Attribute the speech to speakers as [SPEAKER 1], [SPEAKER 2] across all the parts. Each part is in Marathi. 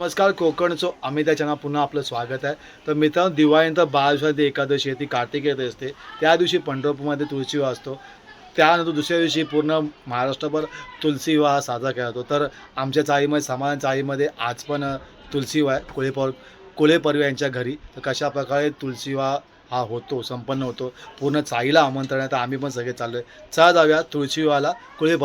[SPEAKER 1] नमस्कार कोकणचो आम्ही त्याच्या पुन्हा आपलं स्वागत आहे. तर मित्रांनो दिवाळीनंतर बाळशादी एकादशी आहे ती कार्तिक येत असते. त्या दिवशी पंढरपूरमध्ये तुळशी विवाह असतो. त्यानंतर दुसऱ्या दिवशी पूर्ण महाराष्ट्रभर तुलसी विवाह साजरा केला जातो. तर आमच्या चाळीमध्ये समान चाळीमध्ये आज पण तुलसी विवाह आहे. कुळेपर यांच्या घरी. तर कशा प्रकारे तुलसी विवाह हा होतो संपन्न होतो पूर्ण चाळीला आमंत्रण आहे. तर आम्ही पण सगळे चाललो आहे चला जाऊया तुळशी विवाहाला कोळे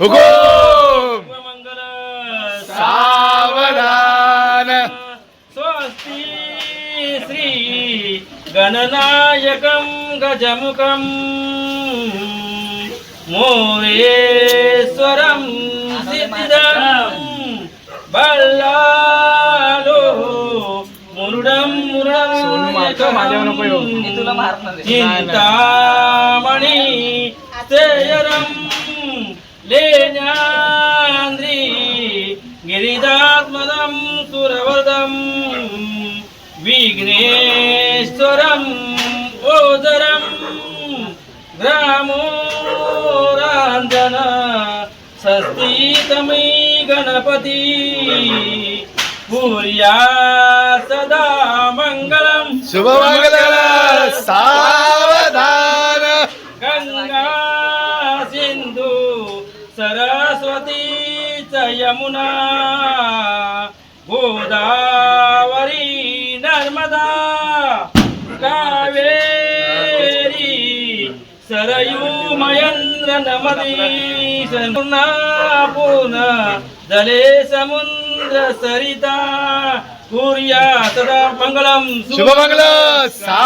[SPEAKER 1] हुकुम!
[SPEAKER 2] मंगल
[SPEAKER 1] सावधान।
[SPEAKER 2] स्वस्ति श्री गणनायकं गजमुखं मोरेश्वरं सिद्धिदं बल्लालो मुरुडं मुरुडं चिंतामणि तेयरं లేనాంద్రి గిరిదాత్మదం సురవదం విఘ్నేశ్వరం ఓదరం గ్రామోరాంజన సస్తీతమీ గణపతి
[SPEAKER 1] పూర్యా సదా
[SPEAKER 2] మంగళం. శుభమంగళం. सरस्वती च यमुना गोदावरी नर्मदा कावेरी सरयू मयंद्र नमदी पूर्णा पूर्ण जले समुद्र सरिता कुर्या सदा मंगलम
[SPEAKER 1] शुभमंगल सा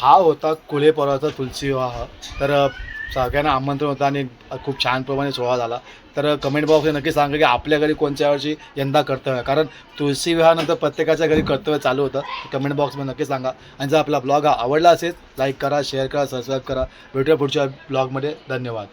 [SPEAKER 1] हा होता कुलेपर्वाचा तुलसी विवाह. तर सगळ्यांना आमंत्रण होतं आणि खूप छान प्रमाणे सोहळा झाला. तर कमेंट बॉक्सने नक्की सांगा की आपल्या घरी कोणत्या वर्षी यंदा कर्तव्य कारण तुलसी विवाहानंतर प्रत्येकाच्या घरी कर्तव्य चालू होतं. कमेंट बॉक्समध्ये नक्की सांगा. आणि जर आपला ब्लॉग हा आवडला असेल लाईक करा शेअर करा सबस्क्राईब करा. भेटूया पुढच्या ब्लॉगमध्ये धन्यवाद.